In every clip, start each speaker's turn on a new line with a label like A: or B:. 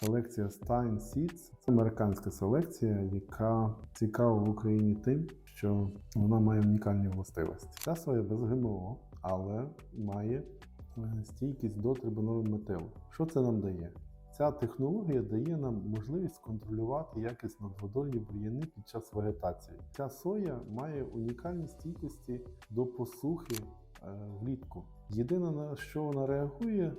A: Селекція Stein Seeds – це американська селекція, яка цікава в Україні тим, що вона має унікальні властивості. Ця соя без ГМО, але має е, стійкість до трибунолу метилу. Що це нам дає? Ця технологія дає нам можливість контролювати якість надводольні бур'яни під час вегетації. Ця соя має унікальні стійкості до посухи е, влітку. Єдине на що вона реагує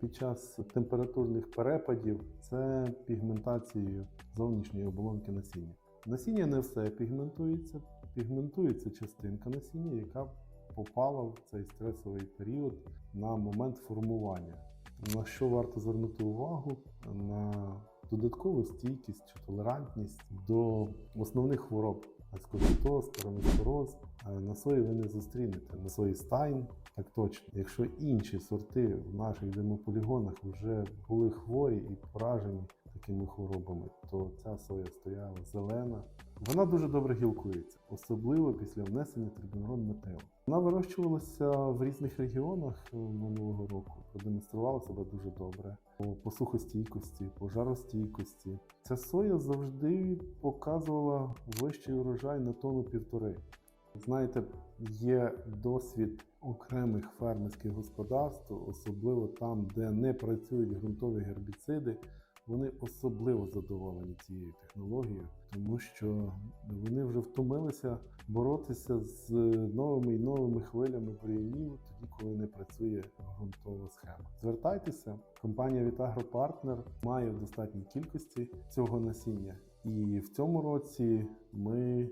A: під час температурних перепадів, це пігментацією зовнішньої оболонки насіння. Насіння не все пігментується, пігментується частинка насіння, яка попала в цей стресовий період на момент формування. На що варто звернути увагу? На додаткову стійкість чи толерантність до основних хвороб. Аскорбітоз, параміспороз. Е, На сої ви не зустрінете. На сої стайн, так точно. Якщо інші сорти в наших демополігонах вже були хворі і поражені такими хворобами, то ця соя стояла зелена. Вона дуже добре гілкується, особливо після внесення трибунон метео. Вона вирощувалася в різних регіонах е, минулого року, продемонструвала себе дуже добре по посухостійкості, по жаростійкості. Ця соя завжди показувала вищий урожай на тонну півтори. Знаєте, є досвід окремих фермерських господарств, особливо там, де не працюють ґрунтові гербіциди. Вони особливо задоволені цією технологією, тому що вони вже втомилися боротися з новими і новими хвилями бур'янів, тоді, коли не працює ґрунтова схема. Звертайтеся, компанія Partner має в достатній кількості цього насіння, і в цьому році ми е,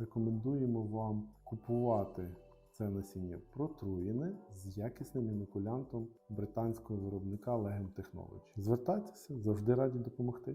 A: рекомендуємо вам купувати це насіння протруєне з якісним інокулянтом британського виробника Legend Technology. Звертайтеся, завжди раді допомогти.